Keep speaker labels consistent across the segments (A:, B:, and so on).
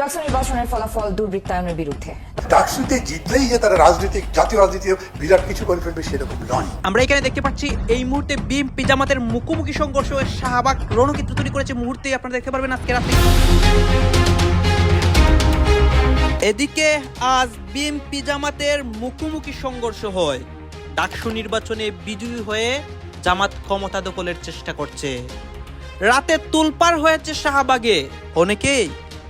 A: ডাকসু নির্বাচনের ফলাফল দুর্বৃত্তায়নের বিরুদ্ধে।
B: ডাকসুতে জিতলেই যে তারা রাজনীতিক জাতীয় রাজনীতি বিরাট কিছু করে ফেলবে সেরকম নয়।
C: আমরা এখানে দেখতে পাচ্ছি এই মুহূর্তে বিএনপি জামাতের মুখোমুখি সংঘর্ষ হয়ে শাহবাগ রণক্ষেত্র তৈরি করেছে মুহূর্তে আপনারা দেখতে পারবেন আজকে রাতে। এদিকে আজ বিএনপি জামাতের মুখোমুখি সংঘর্ষ হয়। ডাকসু নির্বাচনে বিজয়ী হয়ে জামাত ক্ষমতা দখলের চেষ্টা করছে। রাতে তুলপার হয়েছে শাহবাগে। অনেকেই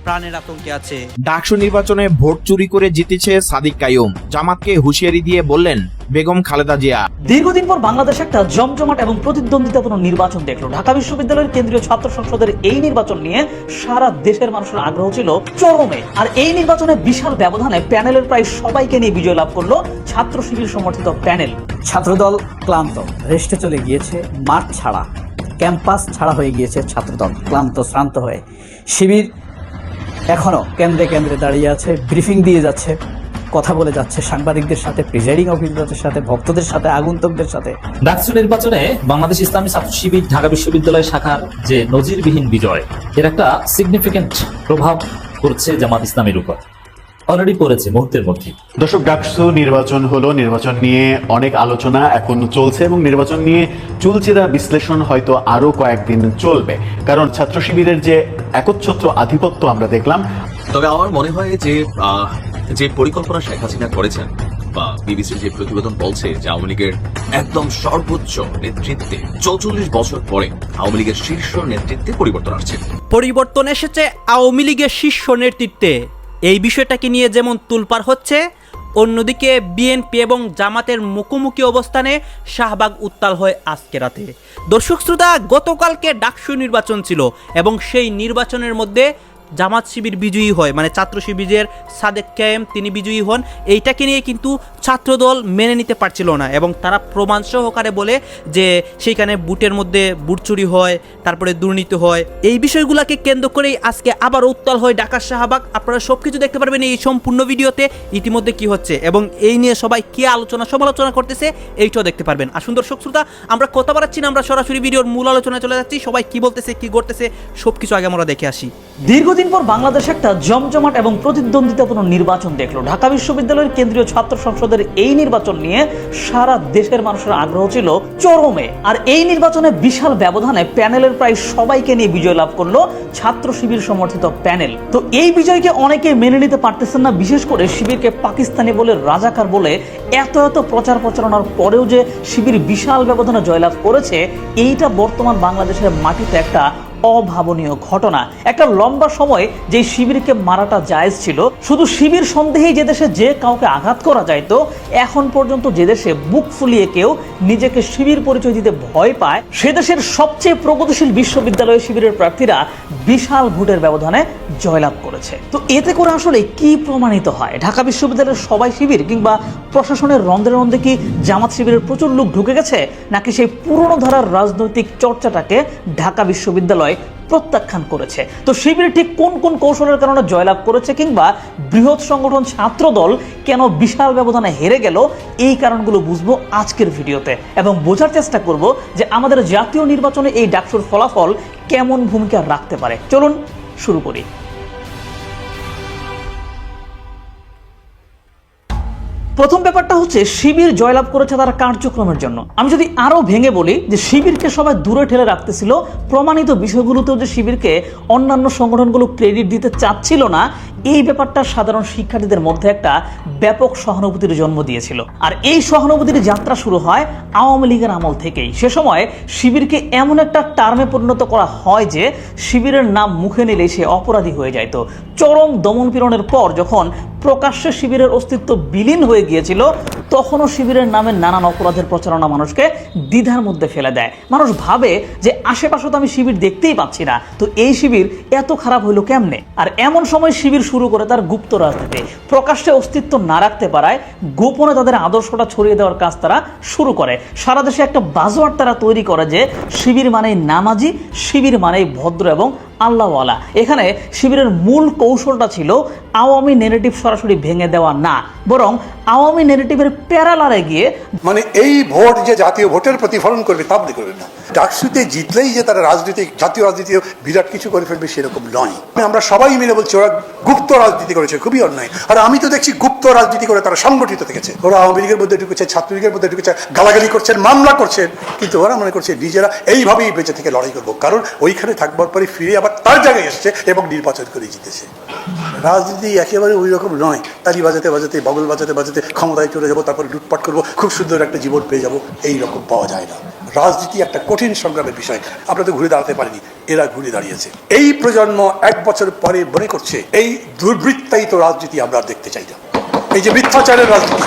C: প্রাণের আতঙ্কে আছে।
D: ডাকসু নির্বাচনে ভোট চুরি করে জিতেছে সাদিক কায়ুম জামাতকে হুঁশিয়ারি দিয়ে বললেন বেগম খালেদা জিয়া।
E: দীর্ঘদিন পর বাংলাদেশ একটা জমজমাট এবং প্রতিদ্বন্দ্বিতাপূর্ণ নির্বাচন দেখল। ঢাকা বিশ্ববিদ্যালয়ের কেন্দ্রীয় ছাত্র সংসদের এই নির্বাচন নিয়ে সারা দেশের মানুষের আগ্রহ ছিল চরমে। আর এই নির্বাচনে বিশাল ব্যবধানে প্যানেলের প্রায় সবাইকে নিয়ে বিজয় লাভ করল ছাত্র শিবির সমর্থিত প্যানেল।
F: ছাত্রদল ক্লান্ত রেস্টে চলে গিয়েছে মাঠ ছাড়া ক্যাম্পাস ছাড়া হয়ে গিয়েছে ছাত্রদল ক্লান্ত শ্রান্ত হয়ে। শিবির এখনও কেন্দ্রে কেন্দ্রে দাঁড়িয়ে আছে ব্রিফিং দিয়ে যাচ্ছে কথা বলে যাচ্ছে সাংবাদিকদের সাথে প্রিজাইডিং অফিসারদের সাথে ভক্তদের সাথে আগন্তুকদের সাথে।
G: ডাকসু নির্বাচনে বাংলাদেশ ইসলামী ছাত্র শিবির ঢাকা বিশ্ববিদ্যালয় শাখার যে নজিরবিহীন বিজয় এর একটা সিগনিফিকেন্ট প্রভাব পড়ছে জামাত ইসলামের উপর। অলরেডি পড়েছে মুহূর্তের মধ্যে।
H: দর্শক ডাকসু নির্বাচন হলো নির্বাচন নিয়ে অনেক আলোচনা এখন চলছে এবং নির্বাচন নিয়ে চুলচেরা বিশ্লেষণ হয়তো আরও কয়েকদিন চলবে। কারণ ছাত্র শিবিরের যে একচ্ছত্র আধিপত্য আমরা দেখলাম।
I: তবে আমার মনে হয় যে আহ, যে পরিকল্পনা শেখ হাসিনা করেছেন বা বিবিসির যে প্রতিবেদন বলছে যে আওয়ামী লীগের একদম সর্বোচ্চ নেতৃত্বে চৌচল্লিশ বছর পরে আওয়ামী লীগের শীর্ষ নেতৃত্বে পরিবর্তন আসছে।
C: পরিবর্তন এসেছে আওয়ামী লীগের শীর্ষ নেতৃত্বে। এই বিষয়টাকে নিয়ে যেমন তুলপার হচ্ছে অন্যদিকে বিএনপি এবং জামাতের মুখোমুখি অবস্থানে শাহবাগ উত্তাল হয় আজকে রাতে। দর্শক শ্রোতা, গতকালকে ডাকসু নির্বাচন ছিল এবং সেই নির্বাচনের মধ্যে জামাত শিবির বিজয়ী হয় মানে ছাত্র শিবিরের সাদেক ক্যাম তিনি বিজয়ী হন। এইটাকে নিয়ে কিন্তু ছাত্রদল মেনে নিতে পারছিল না এবং তারা প্রমাণ সহকারে বলে যে সেইখানে বুটের মধ্যে বুট চুরি হয়, তারপরে দুর্নীতি হয়। এই বিষয়গুলোকে কেন্দ্র করেই আজকে আবার উত্তাল হয় ঢাকার শাহবাগ। আপনারা সব কিছু দেখতে পারবেন এই সম্পূর্ণ ভিডিওতে, ইতিমধ্যে কি হচ্ছে এবং এই নিয়ে সবাই কি আলোচনা, সমালোচনা করতেছে, এইটাও দেখতে পারবেন। আসুন দর্শক শ্রোতা, আমরা কথা বাড়াচ্ছি না, আমরা সরাসরি ভিডিওর মূল আলোচনায় চলে যাচ্ছি। সবাই কি বলতেছে, কি করতেছে সব কিছু আগে আমরা দেখে আসি।
E: দীর্ঘদিন পর বাংলাদেশ একটা জমজমাট এবং প্রতিদ্বন্দ্বিতাপূর্ণ নির্বাচন দেখল। ঢাকা বিশ্ববিদ্যালয়ের কেন্দ্রীয় ছাত্র সংসদের এই নির্বাচন নিয়ে সারা দেশের মানুষের আগ্রহ ছিল চরমে। আর এই নির্বাচনে বিশাল ব্যবধানে প্যানেলের প্রায় সবাইকে নিয়ে বিজয় লাভ করল ছাত্র শিবির সমর্থিত প্যানেল। তো এই বিজয়কে অনেকে মেনে নিতে পারতেছেন না, বিশেষ করে শিবিরকে পাকিস্তানি বলে রাজাকার বলে এত এত প্রচার প্রচারণার পরেও যে শিবির বিশাল ব্যবধানে জয়লাভ করেছে, এইটা বর্তমান বাংলাদেশের মাটিতে একটা অভাবনীয় ঘটনা। একটা লম্বা সময় যে শিবিরকে মারাটা জায়েজ ছিল, শুধু শিবির সন্দেহেই যে দেশে যে কাউকে আঘাত করা যাইতো এখন পর্যন্ত যে দেশে বুক ফুলিয়ে কেউ নিজেকে শিবির পরিচয় দিতে ভয় পায়, সে দেশের সবচেয়ে প্রগতিশীল বিশ্ববিদ্যালয় শিবিরের প্রার্থীরা বিশাল ভোটের ব্যবধানে জয়লাভ করেছে। তো এতে করে আসলে কি প্রমাণিত হয়? ঢাকা বিশ্ববিদ্যালয়ের সবাই শিবির কিংবা প্রশাসনের রন্ধে রন্ধে কি জামাত শিবিরের প্রচুর লোক ঢুকে গেছে, নাকি সেই পুরনো ধারার রাজনৈতিক চর্চাটাকে ঢাকা বিশ্ববিদ্যালয় প্রত্যাখ্যান করেছে। তো শিবির ঠিক কোন কোন কৌশলের কারণে জয়লাভ করেছে কিংবা বৃহৎ সংগঠন ছাত্র দল কেন বিশাল ব্যবধানে হেরে গেল, এই কারণগুলো বুঝব আজকের ভিডিওতে। এবং বোঝার চেষ্টা করব যে আমাদের জাতীয় নির্বাচনে এই ডাকসুর ফলাফল কেমন ভূমিকা রাখতে পারে। চলুন শুরু করি। প্রথম ব্যাপারটা হচ্ছে, শিবির জয়লাভ করেছে তার কার্যক্রমের জন্য। আমি যদি আরও ভেঙে বলি যে, শিবিরকে সবাই দূরে ঠেলে রাখতেছিল, প্রমাণিত বিষয়গুলোতেও যে শিবিরকে অন্যান্য সংগঠনগুলো ক্রেডিট দিতে চাচ্ছিল না, এই ব্যাপারটা সাধারণ শিক্ষার্থীদের মধ্যে একটা ব্যাপক সহানুভূতির জন্ম দিয়েছিল। আর এই সহানুভূতির যাত্রা শুরু হয় আওয়ামী লীগের আমল থেকেই। সে সময় শিবিরকে এমন একটা টার্মে পরিণত করা হয় যে, শিবিরের নাম মুখে নিলেই সে অপরাধী হয়ে যায়। তো চরম দমন পীড়নের পর যখন প্রকাশ্যে শিবিরের অস্তিত্ব বিলীন হয়ে গিয়েছিল, তখনও শিবিরের নামে নানান অপরাধের প্রচারণা মানুষকে দ্বিধার মধ্যে ফেলে দেয়। মানুষ ভাবে যে আশেপাশে তো আমি শিবির দেখতেই পাচ্ছি না। তো এই শিবির এত খারাপ হইল কেমনে? আর এমন সময় শিবির শুরু করে তার গুপ্ত রাজনীতি। প্রকাশ্যে অস্তিত্ব না রাখতে পারায় গোপনে তাদের আদর্শটা ছড়িয়ে দেওয়ার কাজ তারা শুরু করে। সারা দেশে একটা বাজোয়ার তারা তৈরি করে যে, শিবির মানেই নামাজি, শিবির মানেই ভদ্র এবং আল্লাহওয়ালা। এখানে শিবিরের মূল কৌশলটা ছিল আওয়ামী নেগেটিভ সরাসরি ভেঙে দেওয়া না বরং আওয়ামী নেগেটিভের প্যারালারে গিয়ে
B: মানে এই ভোট যে জাতীয় ভোটের প্রতিফলন করবে, তা আপনি না। ডাকসুতে জিতলেই যে তারা রাজনীতি জাতীয় রাজনীতি বিরাট কিছু করে ফেলবে সেরকম নয়। আমরা সবাই মিলে বলছি, ওরা গুপ্ত রাজনীতি করেছে, খুবই অন্যায়। আর আমি তো দেখছি গুপ্ত রাজনীতি করে তারা সংগঠিত থেকেছে। ওরা আওয়ামী লীগের মধ্যে ঢুকেছে, ছাত্রলীগের মধ্যে ঢুকেছে, গালাগালি করছেন, মামলা করছেন। কিন্তু ওরা মনে করছে, নিজেরা এইভাবেই বেঁচে থেকে লড়াই করব। কারণ ওইখানে থাকবার পরে ফিরে আবার তার জায়গায় এসছে এবং নির্বাচন করে জিতেছে। রাজনীতি একেবারে ওই রকম নয়। তালি বাজাতে বাজাতে, বগল বাজাতে বাজাতে ক্ষমতায় চলে যাব, তারপরে লুটপাট করব, খুব সুন্দর একটা জীবন পেয়ে যাব, এই রকম পাওয়া যায় না। রাজনীতি একটা কঠিন সংগ্রামের বিষয়। আমরা তো ঘুরে দাঁড়াতে পারিনি, এরা ঘুরে দাঁড়িয়েছে। এই প্রজন্ম এক বছর পরে মনে করছে, এই দুর্বৃত্তায়িত রাজনীতি আমরা দেখতে চাই না। এই যে মিথ্যাচারের রাজনীতি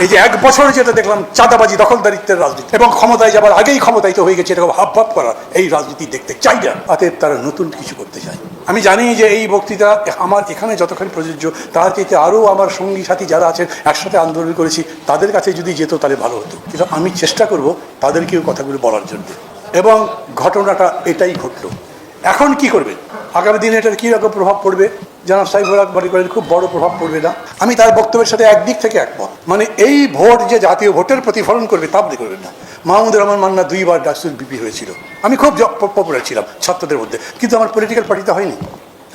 B: এই যে এক বছর যেটা দেখলাম চাঁদাবাজি, দখলদারিত্বের রাজনীতি। এবং ক্ষমতায় যাবার আগেই ক্ষমতায়িত হয়ে গেছে এরকম হাব ভাব করা এই রাজনীতি দেখতে চাই না। অতএব তারা নতুন কিছু করতে চায়। আমি জানি যে এই বক্তৃতা, আমার এখানে যতক্ষণ প্রযোজ্য, তার চাইতে আরও আমার সঙ্গী সাথী যারা আছেন, একসাথে আন্দোলন করেছি, তাদের কাছে যদি যেত তাহলে ভালো হতো। কিন্তু আমি চেষ্টা করব তাদেরকেও কথাগুলো বলার জন্য। এবং ঘটনাটা এটাই ঘটলো। এখন কি করবেন আগামী দিনে এটার কী রকম প্রভাব পড়বে? জানাব হক মনে করেন খুব বড় প্রভাব পড়বে না। আমি তার বক্তব্যের সাথে একদিক থেকে একমত। মানে এই ভোট যে জাতীয় ভোটের প্রতিফলন করবে তা আপনি করবেন না। মাহমুদুর রহমান মান্না দুইবার ডাকসুর বিপি হয়েছিল। আমি খুব পপুলার ছিলাম ছাত্রদের মধ্যে। কিন্তু আমার পলিটিক্যাল পার্টিতে হয়নি।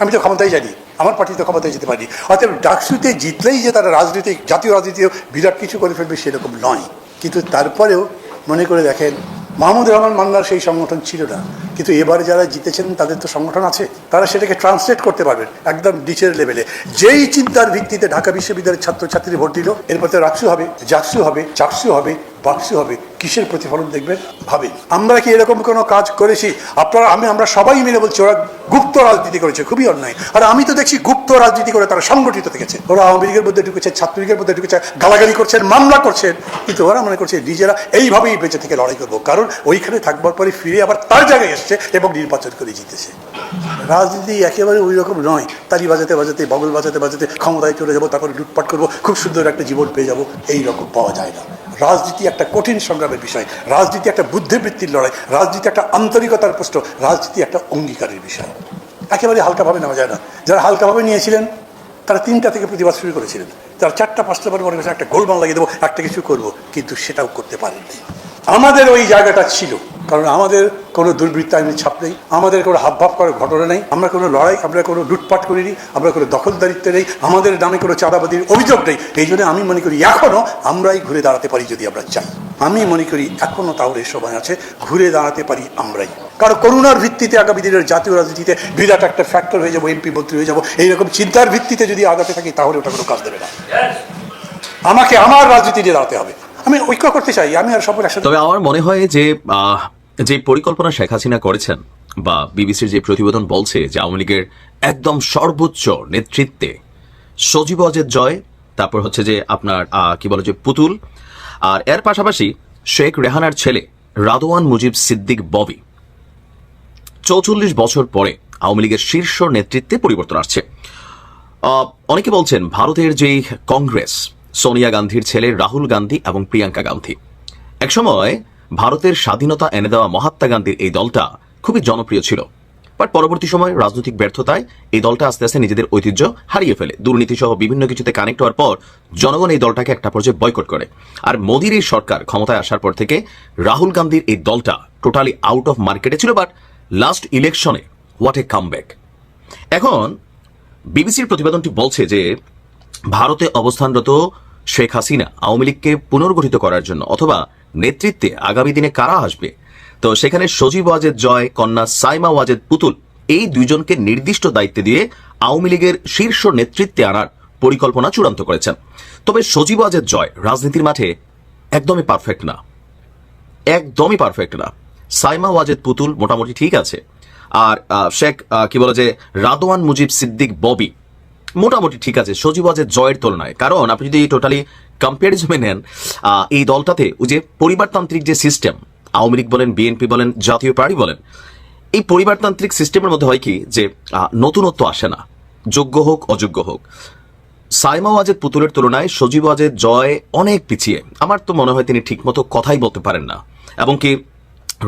B: আমি তো ক্ষমতায় জানি আমার পার্টি তো ক্ষমতায় যেতে পারি অতএব ডাকসুতে জিতলেই যে তারা রাজনীতিক, জাতীয় রাজনীতি বিরাট কিছু করে ফেলবে সেরকম নয়। কিন্তু তারপরেও মনে করে দেখেন মাহমুদুর রহমান মান্নার সেই সংগঠন ছিল না। কিন্তু এবারে যারা জিতেছেন, তাদের তো সংগঠন আছে। তারা সেটাকে ট্রান্সলেট করতে পারবেন একদম নিচের লেভেলে যেই চিন্তার ভিত্তিতে ঢাকা বিশ্ববিদ্যালয়ের ছাত্রছাত্রী ভোট দিল এরপর তো রাকসু হবে, জাকসু হবে, চাকসু হবে, বাকসু হবে। কিসের প্রতিফলন দেখবেন ভাবেন আমরা কি এরকম কোনো কাজ করেছি? আপনারা, আমি, আমরা সবাই মিলে বলছি, ওরা গুপ্ত রাজনীতি করেছে, খুবই অন্যায়। আর আমি তো দেখছি গুপ্ত রাজনীতি করে তারা সংগঠিত থেকেছে। ওরা আওয়ামী লীগের মধ্যে ঢুকেছে, ছাত্রলীগের মধ্যে ঢুকেছে, গালাগালি করছেন মামলা করছেন কিন্তু ওরা মনে করছে, নিজেরা এইভাবেই বেঁচে থেকে লড়াই করব। কারণ ওইখানে থাকবার পরে ফিরে আবার তার জায়গায় এসছে এবং নির্বাচন করে জিতেছে। রাজনীতি একেবারে ওই রকম নয়। তালি বাজাতে বাজাতে, বগল বাজাতে বাজাতে ক্ষমতায় চলে যাব, তারপরে লুটপাট করব, খুব সুন্দর একটা জীবন পেয়ে যাব। এই রকম পাওয়া যায় না। রাজনীতি একটা কঠিন সংগ্রামের বিষয়। রাজনীতি একটা বুদ্ধিবৃত্তির লড়াই, রাজনীতি একটা আন্তরিকতার প্রশ্ন, রাজনীতি একটা অঙ্গীকারের বিষয়। একেবারে হালকাভাবে নেওয়া যায় না। যারা হালকাভাবে নিয়েছিলেন, তারা তিনটা থেকে প্রতিবাদ শুরু করেছিলেন। তারা চারটা, পাঁচটা পরে মনে করেছে একটা গোলমাল লাগিয়ে দেবো, একটা কিছু করব, কিন্তু সেটাও করতে পারেননি। আমাদের ওই জায়গাটা ছিল, কারণ আমাদের কোনো দুর্বৃত্তায়নের ছাপ নেই, আমাদের কোনো হাবভাব করার ঘটনা নেই, আমরা কোনো লড়াই, আমরা কোনো লুটপাট করিনি, আমরা কোনো দখলদারিত্ব নেই, আমাদের নামে কোনো চাঁদাবাদির অভিযোগ নেই। এই জন্য আমি মনে করি এখনও আমরাই ঘুরে দাঁড়াতে পারি যদি আমরা চাই। আমি মনে করি এখনও তাহলে সময় আছে, ঘুরে দাঁড়াতে পারি আমরাই। কারণ করুণার ভিত্তিতে আগামী দিনের জাতীয় রাজনীতিতে বিরাট একটা ফ্যাক্টর হয়ে যাব এমপি মন্ত্রী হয়ে যাব, এইরকম চিন্তার ভিত্তিতে যদি আগাতে থাকি তাহলে ওটা কোনো কাজ দেবে না। আমাকে আমার রাজনীতি নিয়ে দাঁড়াতে হবে। আমি ঐক্য করতে চাই, আমি আর সকল একসাথে
I: তবে আমার মনে হয় যে যে পরিকল্পনা শেখ হাসিনা করেছেন বা বিবিসির যে প্রতিবেদন বলছে যে আওয়ামী লীগের একদম সর্বোচ্চ নেতৃত্বে সজীব অজের জয়, তারপর হচ্ছে যে আপনার কি বলে যে পুতুল আর এর পাশাপাশি শেখ রেহানার ছেলে রাদওয়ান মুজিব সিদ্দিক ববি। চৌচল্লিশ বছর পরে আওয়ামী লীগের শীর্ষ নেতৃত্বে পরিবর্তন আসছে। অনেকে বলছেন ভারতের যেই কংগ্রেস, সোনিয়া গান্ধীর ছেলে রাহুল গান্ধী এবং প্রিয়াঙ্কা গান্ধী। একসময় ভারতের স্বাধীনতা এনে দেওয়া মহাত্মা গান্ধীর এই দলটা খুবই জনপ্রিয় ছিল। বাট পরবর্তী সময় রাজনৈতিক ব্যর্থতায় এই দলটা আস্তে আস্তে নিজেদের ঐতিহ্য হারিয়ে ফেলে। দুর্নীতি সহ বিভিন্ন কিছুতে কানেক্ট হওয়ার পর জনগণ এই দলটাকে একটা পর্যায়ে বয়কট করে। আর মোদির এই সরকার ক্ষমতায় আসার পর থেকে রাহুল গান্ধীর এই দলটা টোটালি আউট অফ মার্কেটে ছিল বাট লাস্ট ইলেকশনে হোয়াট এ কামব্যাক এখন বিবিসির প্রতিবেদনটি বলছে যে ভারতে অবস্থানরত শেখ হাসিনা আওয়ামী লীগকে পুনর্গঠিত করার জন্য অথবা নেতৃত্বে আগামী দিনে কারা আসবে তো সেখানে সজীব ওয়াজেদ জয়, কন্যা সাইমা ওয়াজেদ পুতুল, এই দুইজনকে নির্দিষ্ট দায়িত্বে দিয়ে আওয়ামী লীগের শীর্ষ নেতৃত্বে আনার পরিকল্পনা চূড়ান্ত করেছেন। তবে সজীব ওয়াজেদ জয় রাজনীতির মাঠে একদমই পারফেক্ট না। একদমই পারফেক্ট না। সাইমা ওয়াজেদ পুতুল মোটামুটি ঠিক আছে। আর শেখ কি বলে যে, রাদওয়ান মুজিব সিদ্দিক ববি মোটামুটি ঠিক আছে, সজীব ওয়াজেদ জয়ের তুলনায়। কারণ আপনি যদি টোটালি কম্পারিজমে নেন এই দলটাতে ওই যে পরিবারতান্ত্রিক যে সিস্টেম আওয়ামী লীগ বলেন, বিএনপি বলেন, জাতীয় পার্টি বলেন, এই পরিবারতান্ত্রিক সিস্টেমের মধ্যে হয় কি যে নতুনত্ব আসে না। যোগ্য হোক, অযোগ্য হোক। সাইমা ওয়াজেদ পুতুলের তুলনায় সজীব ওয়াজেদ জয় অনেক পিছিয়ে। আমার তো মনে হয় তিনি ঠিকমতো কথাই বলতে পারেন না। এবং কি,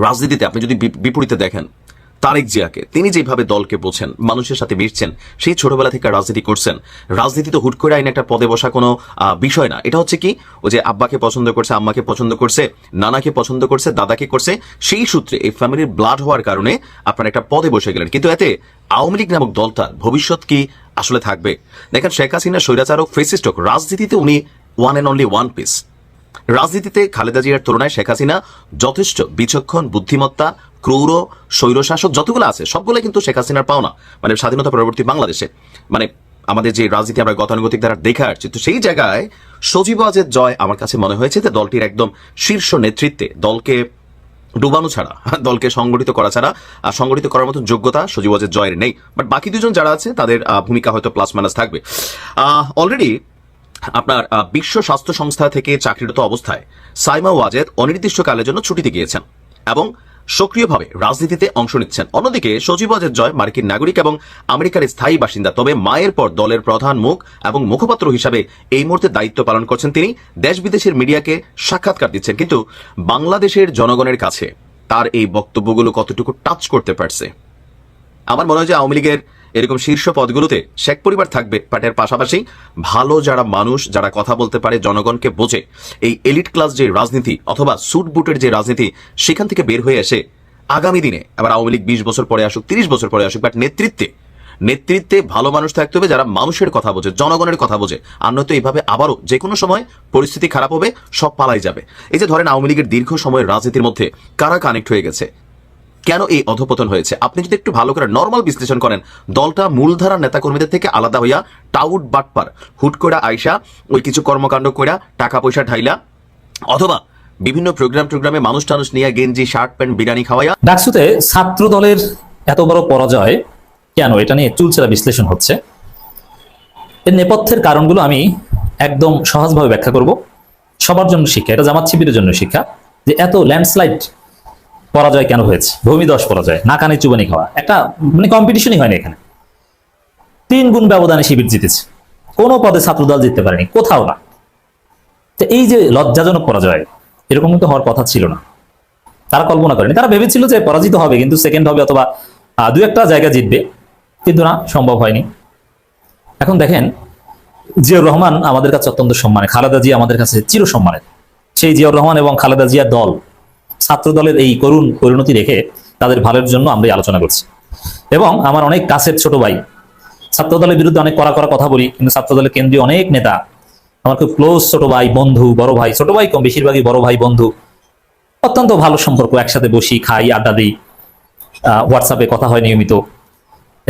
I: রাজনীতিতে আপনি যদি বিপরীতে দেখেন তারেক জিয়াকে। তিনি যেভাবে দলকে বোঝেন, মানুষের সাথে মিশছেন, সেই ছোটবেলা থেকে রাজনীতি করছেন। রাজনীতি তো হুট করে আইন একটা পদে বসা কোনো বিষয় না। এটা হচ্ছে কি? ও যে আব্বাকে পছন্দ করছে, আম্মাকে পছন্দ করছে, নানাকে পছন্দ করছে, দাদাকে করছে, সেই সূত্রে এই ফ্যামিলির ব্লাড হওয়ার কারণে আপনার একটা পদে বসে গেলেন। কিন্তু এতে আওয়ামী লীগ নামক দলটার ভবিষ্যৎ কি আসলে থাকবে? দেখেন শেখ হাসিনা স্বৈরাচারক ফেসিস্টক রাজনীতিতে উনি one and only one piece রাজনীতিতে খালেদা জিয়ার তুলনায় শেখ হাসিনা যথেষ্ট বিচক্ষণ, বুদ্ধিমত্তা, ক্রৌর, স্বৈরশাসক, যতগুলো আছে সবগুলো কিন্তু শেখ হাসিনার পাওনা মানে স্বাধীনতা পরবর্তী বাংলাদেশে। মানে আমাদের যে রাজনীতি আমরা গতানুগতিক দ্বারা দেখে আসছি, তো সেই জায়গায় সজীব আজের জয় আমার কাছে মনে হয়েছে যে দলটির একদম শীর্ষ নেতৃত্বে দলকে ডুবানো ছাড়া, দলকে সংগঠিত করা ছাড়া সংগঠিত করার মতো যোগ্যতা সজীব আজের জয়ের নেই। বাট বাকি দুজন যারা আছে, তাদের ভূমিকা হয়তো প্লাস মাইনাস থাকবে। অলরেডি আপনার বিশ্ব স্বাস্থ্য সংস্থা থেকে চাকরিরত অবস্থায় সাইমা ওয়াজেদ অনির্দিষ্টকালের জন্য ছুটিতে গিয়েছেন এবং সক্রিয়ভাবে রাজনীতিতে অংশ নিচ্ছেন। অন্যদিকে সজীব ওয়াজেদ জয় মার্কিন নাগরিক এবং আমেরিকার স্থায়ী বাসিন্দা। তবে মায়ের পর দলের প্রধান মুখ এবং মুখপাত্র হিসাবে এই মুহূর্তে দায়িত্ব পালন করছেন তিনি। দেশ বিদেশের মিডিয়াকে সাক্ষাৎকার দিচ্ছেন, কিন্তু বাংলাদেশের জনগণের কাছে তার এই বক্তব্যগুলো কতটুকু টাচ করতে পারছে? আমার মনে হয় যে আওয়ামী লীগের এরকম শীর্ষ পদগুলোতে শেখ পরিবার থাকবে বাট এর পাশাপাশি ভালো যারা মানুষ, যারা কথা বলতে পারে, জনগণকে বোঝে, এই এলিট ক্লাস যে রাজনীতি অথবা সুট বুটের যে রাজনীতি, সেখান থেকে বের হয়ে এসে আগামী দিনে আবার আওয়ামী লীগ বিশ বছর পরে আসুক, তিরিশ বছর পরে আসুক বাট নেতৃত্বে নেতৃত্বে ভালো মানুষ থাকতে হবে, যারা মানুষের কথা বোঝে, জনগণের কথা বোঝে, আর নয়তো এইভাবে আবারও যে কোনো সময় পরিস্থিতি খারাপ হবে, সব পালাই যাবে। এই যে ধরেন আওয়ামী লীগের দীর্ঘ সময়ের রাজনীতির মধ্যে কারা কানেক্ট হয়ে গেছে? কেন এই অধপতন হয়েছে? আপনি যদি একটু ভালো করে নর্মাল বিশ্লেষণ করেন, দলটা মূলধারার নেতাকর্মীদের থেকে আলাদা হইয়া টাউট বাটপার, হুট করে আইসা, ওই কিছু কর্মকাণ্ড কইরা টাকা পয়সা ঢাইলা, অথবা বিভিন্ন প্রোগ্রাম টোগ্রামে মানুষ টানুষ নিয়ে গেঞ্জি, শার্ট, প্যান্ট, বিরিয়ানি খাওয়াইয়া
G: ডাকসুতে ছাত্র দলের এত বড় পরাজয় কেন? এটা নিয়ে চুলচেরা বিশ্লেষণ হচ্ছে। এর নেপথ্যের কারণগুলো আমি একদম সহজভাবে ব্যাখ্যা করব। সবার জন্য শিক্ষা, এটা জামাত শিবিরের জন্য শিক্ষা, যে এত ল্যান্ডস্লাইড পরাজয় কেন হয়েছে? ভূমিদশ পরাজয়, নাকানি চুবানি খাওয়া, একটা মানে কম্পিটিশনই হয়নি এখানে। তিন গুণ ব্যবধানে শিবির জিতেছে। কোনো পদে ছাত্রদল জিততে পারেনি, কোথাও না। তো এই যে লজ্জাজনক পরাজয়, এরকম কিন্তু হওয়ার কথা ছিল না। তারা কল্পনা করেনি। তারা ভেবেছিল যে পরাজিত হবে, কিন্তু সেকেন্ড হবে অথবা দু একটা জায়গা জিতবে। কিন্তু না, সম্ভব হয়নি। এখন দেখেন, জিয়াউর রহমান আমাদের কাছে অত্যন্ত সম্মানে খালেদা জিয়া আমাদের কাছে চির সম্মানের সেই জিয়াউর রহমান এবং খালেদা জিয়া দল ছাত্র দলের এই করুণ পরিণতি রেখে তাদের ভালোর জন্য আমরা আলোচনা করছি। এবং আমার অনেক কাছের ছোট ভাই ছাত্র দলের বিরুদ্ধে অনেক কড়া কড়া কথা বলি, কিন্তু ছাত্র দলের কেন্দ্রীয় অনেক নেতা, আমার খুব ক্লোজ ছোট ভাই, বন্ধু, বড় ভাই, ছোট ভাই কম, বেশিরভাগই বড় ভাই, বন্ধু, অত্যন্ত ভালো সম্পর্ক, একসাথে বসি, খাই, আড্ডা দিই হোয়াটসঅ্যাপে কথা হয় নিয়মিত,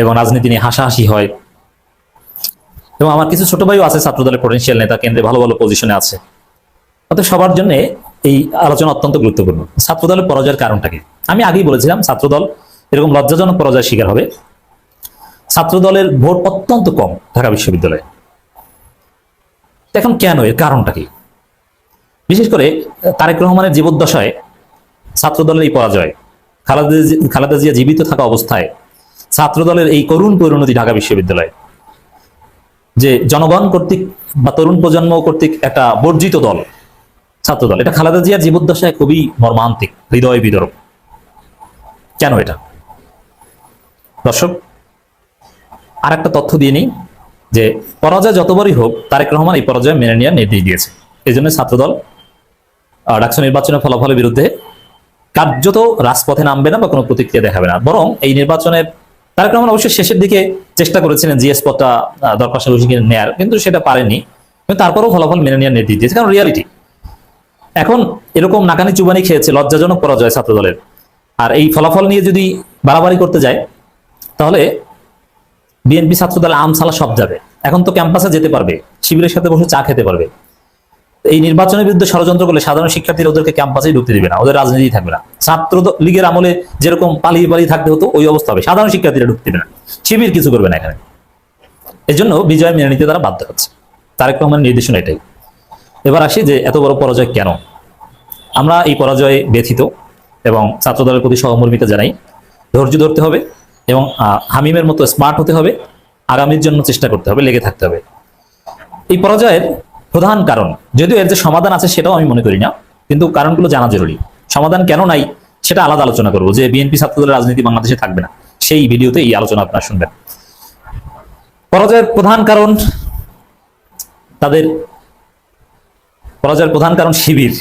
G: এবং রাজনীতি নিয়ে হাসাহাসি হয়। এবং আমার কিছু ছোট ভাইও আছে ছাত্র দলের পটেন্সিয়াল নেতা, কেন্দ্রে ভালো ভালো পজিশনে আছে। অর্থাৎ সবার জন্য এই আলোচনা অত্যন্ত গুরুত্বপূর্ণ। ছাত্র দলের পরাজয়ের কারণটা কি আমি আগেই বলেছিলাম ছাত্র দল এরকম লজ্জাজনক পরাজয়ের শিকার হবে। ছাত্র দলের ভোট অত্যন্ত কম ঢাকা বিশ্ববিদ্যালয়ে। এখন কেন? এর কারণটা কি? বিশেষ করে, তারেক রহমানের জীবদ্দশায় ছাত্র দলের এই পরাজয়, খালেদা খালেদা জিয়া জীবিত থাকা অবস্থায় ছাত্র দলের এই করুণ পরিণতি ঢাকা বিশ্ববিদ্যালয়। যে জনগণ কর্তৃক বা তরুণ প্রজন্ম কর্তৃক একটা বর্জিত দল ছাত্র দল এটা খালেদা জিয়ার জীবদ্দশায় খুবই মর্মান্তিক, হৃদয় বিদরক। কেন এটা? দর্শক আর একটা তথ্য দিয়ে নিই, যে পরাজয় যতবারই হোক, তারেক রহমান এই পরাজয় মেনে নেওয়ার নির্দেশ দিয়েছে। এই জন্য ছাত্রদল ডাকসু নির্বাচনের ফলাফলের বিরুদ্ধে কার্যত রাজপথে নামবে না বা কোনো প্রতিক্রিয়া দেখাবে না। বরং এই নির্বাচনের, তারেক রহমান অবশ্যই শেষের দিকে চেষ্টা করেছিলেন জিএস পদটা দরকার নেয়ার, কিন্তু সেটা পারেনি কিন্তু তারপরেও ফলাফল মেনে নেওয়ার নির্দেশ দিয়েছে, কারণ রিয়ালিটি এখন এরকম নাকানি চুবানি খেয়েছে, লজ্জাজনক পরাজয় ছাত্র দলের আর এই ফলাফল নিয়ে যদি বাড়াবাড়ি করতে যায়, তাহলে বিএনপি ছাত্র দল আমসালা সব যাবে। এখন তো ক্যাম্পাসে যেতে পারবে, শিবিরের সাথে বসে চা খেতে পারবে। এই নির্বাচনের বিরুদ্ধে ষড়যন্ত্র করলে সাধারণ শিক্ষার্থীরা ওদেরকে ক্যাম্পাসেই ঢুকতে দিবে না, ওদের রাজনীতি থাকবে না। ছাত্র লীগের আমলে যেরকম পালিয়ে পালিয়ে থাকতে হতো, ওই অবস্থা হবে। সাধারণ শিক্ষার্থীরা ঢুকতে দিবে না। শিবির কিছু করবে না এখানে। এজন্য বিজয় মেনে নিতে তারা বাধ্য হচ্ছে। তার তারেক রহমানের নির্দেশনা এটাই। এবার আসি যে এত বড় পরাজয় কেন? আমরা এই পরাজয়ে ব্যথিত এবং ছাত্র দলের প্রতি সহমর্মিতা জানাই। ধৈর্য ধরতে হবে এবং হামিমের মতো স্মার্ট হতে হবে, আগামীর জন্য চেষ্টা করতে হবে, লেগে থাকতে হবে। এই পরাজয়ের প্রধান কারণ, যদিও এর যে সমাধান আছে সেটাও আমি মনে করি না, কিন্তু কারণগুলো জানা জরুরি। সমাধান কেন নাই সেটা আলাদা আলোচনা করব, যে বিএনপি ছাত্রদলের রাজনীতি বাংলাদেশে থাকবে না, সেই ভিডিওতে এই আলোচনা আপনারা শুনবেন। পরাজয়ের প্রধান কারণ, তাদের পরাজয়ের প্রধান কারণ শিবির।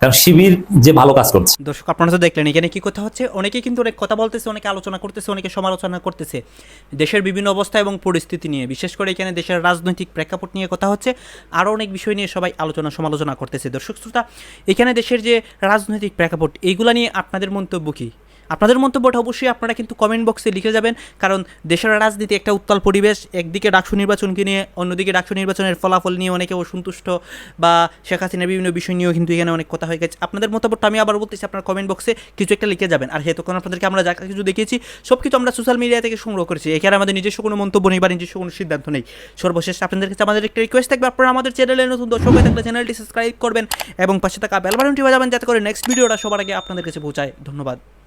G: কারণ শিবির যে ভালো কাজ করছে।
C: দর্শক, আপনারা তো দেখলেন, এখানে কি কথা হচ্ছে? অনেকে কিন্তু অনেক কথা বলতেছে, অনেকে আলোচনা করতেছে, অনেকে সমালোচনা করতেছে। দেশের বিভিন্ন অবস্থা এবং পরিস্থিতি নিয়ে, বিশেষ করে এখানে দেশের রাজনৈতিক প্রেক্ষাপট নিয়ে কথা হচ্ছে। আরও অনেক বিষয় নিয়ে সবাই আলোচনা সমালোচনা করতেছে। দর্শক, শ্রোতা, এখানে দেশের যে রাজনৈতিক প্রেক্ষাপট, এইগুলা নিয়ে আপনাদের মন্তব্য কী? আপনাদের মন্তব্যটা অবশ্যই আপনারা কিন্তু কমেন্ট বক্সে লিখে যাবেন, কারণ দেশের রাজনীতি একটা উত্তাল পরিবেশ, একদিকে ডাকসু নির্বাচনকে নিয়ে অন্যদিকে ডাকসু নির্বাচনের ফলাফল নিয়ে অনেকে অসন্তুষ্ট, বা শেখ হাসিনার বিভিন্ন বিষয় নিয়েও কিন্তু এখানে অনেক কথা হয়ে গেছে। আপনাদের মতামতটা আমি আবার বলতেছি আপনার কমেন্ট বক্সে কিছু একটা লিখে যাবেন। আর হেতক্ষণ আপনাদেরকে আমরা যা কিছু দেখিয়েছি সব কিছু আমরা সোশ্যাল মিডিয়া থেকে সংগ্রহ করেছি। এখানে আমাদের নিজস্ব কোনো মন্তব্য নেই বা নিজস্ব কোনো সিদ্ধান্ত নেই। সর্বশেষ আপনাদের কাছে আমাদের একটা রিকোয়েস্ট থাকবে, আপনারা আমাদের চ্যানেলে নতুন দর্শক হয়ে থাকলে চ্যানেলটি সাবস্ক্রাইব করবেন এবং পাশে থাকা বেল বাটনটি বাজাবেন, যাতে করে নেক্সট ভিডিওটা সবার আগে আপনাদের কাছে পৌঁছায়। ধন্যবাদ।